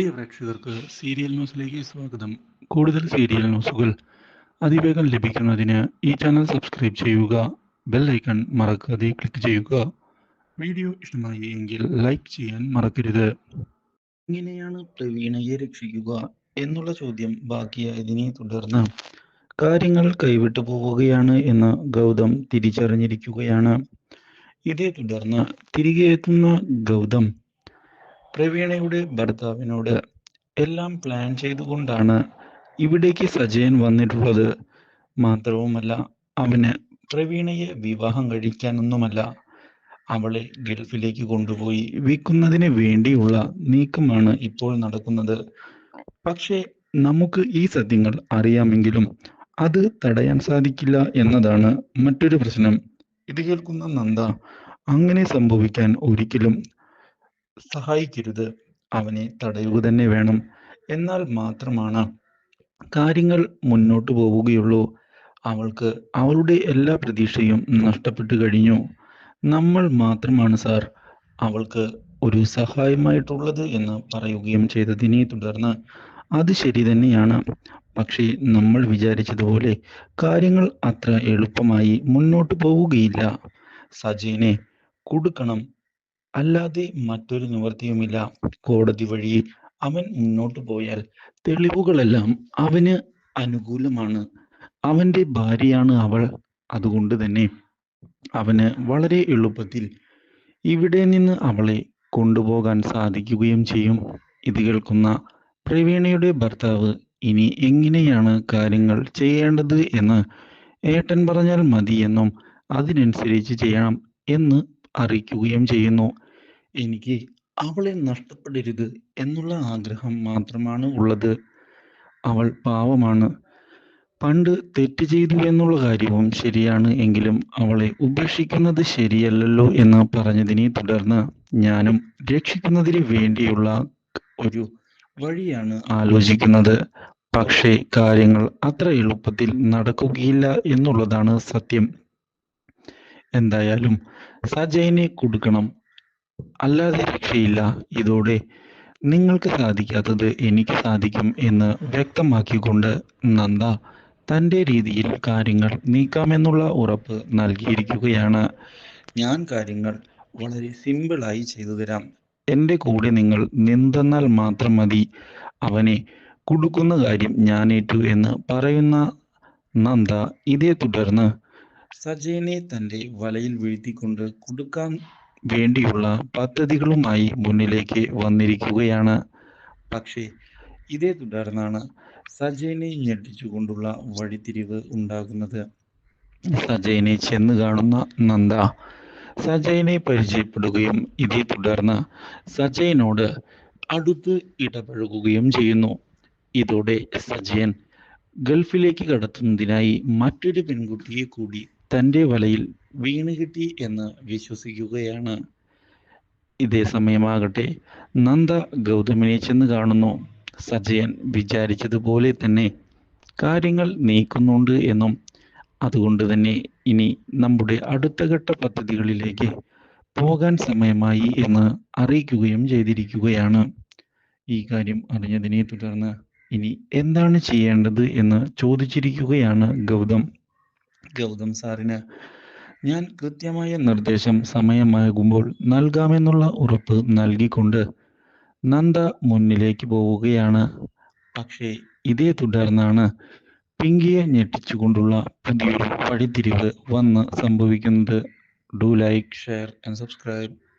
പ്രിയ പ്രേക്ഷകർക്ക് സീരിയൽ ന്യൂസിലേക്ക് സ്വാഗതം. കൂടുതൽ സീരിയൽ ന്യൂസുകൾ അതിവേഗം ലഭിക്കുന്നതിന് ഈ ചാനൽ സബ്സ്ക്രൈബ് ചെയ്യുക ബെൽ ഐക്കൺ മറക്കാതെ ക്ലിക്ക് ചെയ്യുക. വീഡിയോ ഇഷ്ടമായി എങ്കിൽ ലൈക്ക് ചെയ്യാൻ മറക്കരുത്. എങ്ങനെയാണ് പ്രവീണയെ രക്ഷിക്കുക എന്നുള്ള ചോദ്യം ബാക്കിയായതിനെ തുടർന്ന് കാര്യങ്ങൾ കൈവിട്ടു പോവുകയാണ് എന്ന് ഗൗതം തിരിച്ചറിഞ്ഞിരിക്കുകയാണ്. ഇതേ തുടർന്ന് തിരികെ എത്തുന്ന ഗൗതം പ്രവീണയുടെ ഭർത്താവിനോട് എല്ലാം പ്ലാൻ ചെയ്തുകൊണ്ടാണ് ഇവിടേക്ക് സജയൻ വന്നിട്ടുള്ളത്. മാത്രവുമല്ല അവന് പ്രവീണയെ വിവാഹം കഴിക്കാനൊന്നുമല്ല അവളെ ഗൾഫിലേക്ക് കൊണ്ടുപോയി വിൽക്കുന്നതിന് വേണ്ടിയുള്ള നീക്കമാണ് ഇപ്പോൾ നടക്കുന്നത്. പക്ഷേ നമുക്ക് ഈ സത്യങ്ങൾ അറിയാമെങ്കിലും അത് തടയാൻ സാധിക്കില്ല എന്നതാണ് മറ്റൊരു പ്രശ്നം. ഇത് കേൾക്കുന്ന നന്ദ അങ്ങനെ സംഭവിക്കാൻ ഒരിക്കലും സഹായിക്കരുത്. അവനെ തടയുക തന്നെ വേണം. എന്നാൽ മാത്രമാണ് കാര്യങ്ങൾ മുന്നോട്ട് പോവുകയുള്ളൂ. അവൾക്ക് അവളുടെ എല്ലാ പ്രതീക്ഷയും നഷ്ടപ്പെട്ടു കഴിഞ്ഞു. നമ്മൾ മാത്രമാണ് സാർ അവൾക്ക് ഒരു സഹായമായിട്ടുള്ളത് എന്ന് പറയുകയും ചെയ്തതിനെ തുടർന്ന് അത് ശരി തന്നെയാണ്. പക്ഷേ നമ്മൾ വിചാരിച്ചതുപോലെ കാര്യങ്ങൾ അത്ര എളുപ്പമായി മുന്നോട്ട് പോവുകയില്ല. സജീനെ കൊടുക്കണം അല്ലാതെ മറ്റൊരു നിവൃത്തിയുമില്ല. കോടതി വഴി അവൻ മുന്നോട്ടു പോയാൽ തെളിവുകളെല്ലാം അവന് അനുകൂലമാണ്. അവന്റെ ഭാര്യയാണ് അവൾ. അതുകൊണ്ട് തന്നെ അവന് വളരെ എളുപ്പത്തിൽ ഇവിടെ നിന്ന് അവളെ കൊണ്ടുപോകാൻ സാധിക്കുകയും ചെയ്യും. ഇത് കേൾക്കുന്ന പ്രവീണയുടെ ഭർത്താവ് ഇനി എങ്ങനെയാണ് കാര്യങ്ങൾ ചെയ്യേണ്ടത് എന്ന് ഏട്ടൻ പറഞ്ഞാൽ മതിയെന്നും അതിനനുസരിച്ച് ചെയ്യണം എന്ന് അറിയിക്കുകയും ചെയ്യുന്നു. എനിക്ക് അവളെ നഷ്ടപ്പെടരുത് എന്നുള്ള ആഗ്രഹം മാത്രമാണ് ഉള്ളത്. അവൾ പാവമാണ്. പണ്ട് തെറ്റ് ചെയ്തു എന്നുള്ള കാര്യവും ശരിയാണ്. എങ്കിലും അവളെ ഉപേക്ഷിക്കുന്നത് ശരിയല്ലല്ലോ എന്ന് പറഞ്ഞതിനെ തുടർന്ന് ഞാനും രക്ഷിക്കുന്നതിന് വേണ്ടിയുള്ള ഒരു വഴിയാണ് ആലോചിക്കുന്നത്. പക്ഷേ കാര്യങ്ങൾ അത്ര എളുപ്പത്തിൽ നടക്കുകയില്ല എന്നുള്ളതാണ് സത്യം. എന്തായാലും സജയനെ കൊടുക്കണം അല്ലാതെ രക്ഷയില്ല ഇതോടെ നിങ്ങൾക്ക് സാധിക്കാത്തത് എനിക്ക് സാധിക്കും എന്ന് വ്യക്തമാക്കിക്കൊണ്ട് നന്ദ തന്റെ രീതിയിൽ കാര്യങ്ങൾ നീക്കാമെന്നുള്ള ഉറപ്പ് നൽകിയിരിക്കുകയാണ്. ഞാൻ കാര്യങ്ങൾ വളരെ സിമ്പിളായി ചെയ്തു തരാം. എന്റെ കൂടെ നിങ്ങൾ നിന്തെന്നാൽ മാത്രം മതി. അവനെ കൊടുക്കുന്ന കാര്യം ഞാനേറ്റു എന്ന് പറയുന്ന നന്ദ ഇതേ തുടർന്ന് സജയനെ തന്റെ വലയിൽ വീഴ്ത്തിക്കൊണ്ട് കുടുക്കാൻ വേണ്ടിയുള്ള പദ്ധതികളുമായി മുന്നിലേക്ക് വന്നിരിക്കുകയാണ്. പക്ഷേ ഇതേ തുടർന്നാണ് സജയനെ ഞെട്ടിച്ചുകൊണ്ടുള്ള വഴിത്തിരിവ് ഉണ്ടാകുന്നത്. സജയനെ ചെന്ന് കാണുന്ന നന്ദ സജയനെ പരിചയപ്പെടുകയും ഇതേ തുടർന്ന് സജയനോട് അടുത്ത് ഇടപഴകുകയും ചെയ്യുന്നു. ഇതോടെ സജയൻ ഗൾഫിലേക്ക് കടത്തുന്നതിനായി മറ്റൊരു പെൺകുട്ടിയെ കൂടി തന്റെ വലയിൽ വീണ് കിട്ടി എന്ന് വിശ്വസിക്കുകയാണ്. ഇതേ സമയമാകട്ടെ നന്ദ ഗൗതമിനെ ചെന്ന് കാണുന്നു. സജയൻ വിചാരിച്ചതുപോലെ തന്നെ കാര്യങ്ങൾ നീക്കുന്നുണ്ട് എന്നും അതുകൊണ്ട് തന്നെ ഇനി നമ്മുടെ അടുത്ത ഘട്ട പദ്ധതികളിലേക്ക് പോകാൻ സമയമായി എന്ന് അറിയിക്കുകയും ചെയ്തിരിക്കുകയാണ്. ഈ കാര്യം അറിഞ്ഞതിനെ തുടർന്ന് ഇനി എന്താണ് ചെയ്യേണ്ടത് എന്ന് ചോദിച്ചിരിക്കുകയാണ് ഗൗതം. ഗൗതം സാറിന്. ഞാൻ കൃത്യമായ നിർദ്ദേശം സമയമാകുമ്പോൾ നൽകാമെന്നുള്ള ഉറപ്പ് നൽകിക്കൊണ്ട് നന്ദ മുന്നിലേക്ക് പോവുകയാണ്. പക്ഷേ ഇതേ തുടർന്നാണ് പിങ്കിയെ ഞെട്ടിച്ചുകൊണ്ടുള്ള പുതിയൊരു വഴിത്തിരിവ് വന്ന് സംഭവിക്കുന്നത്. Do like share and subscribe.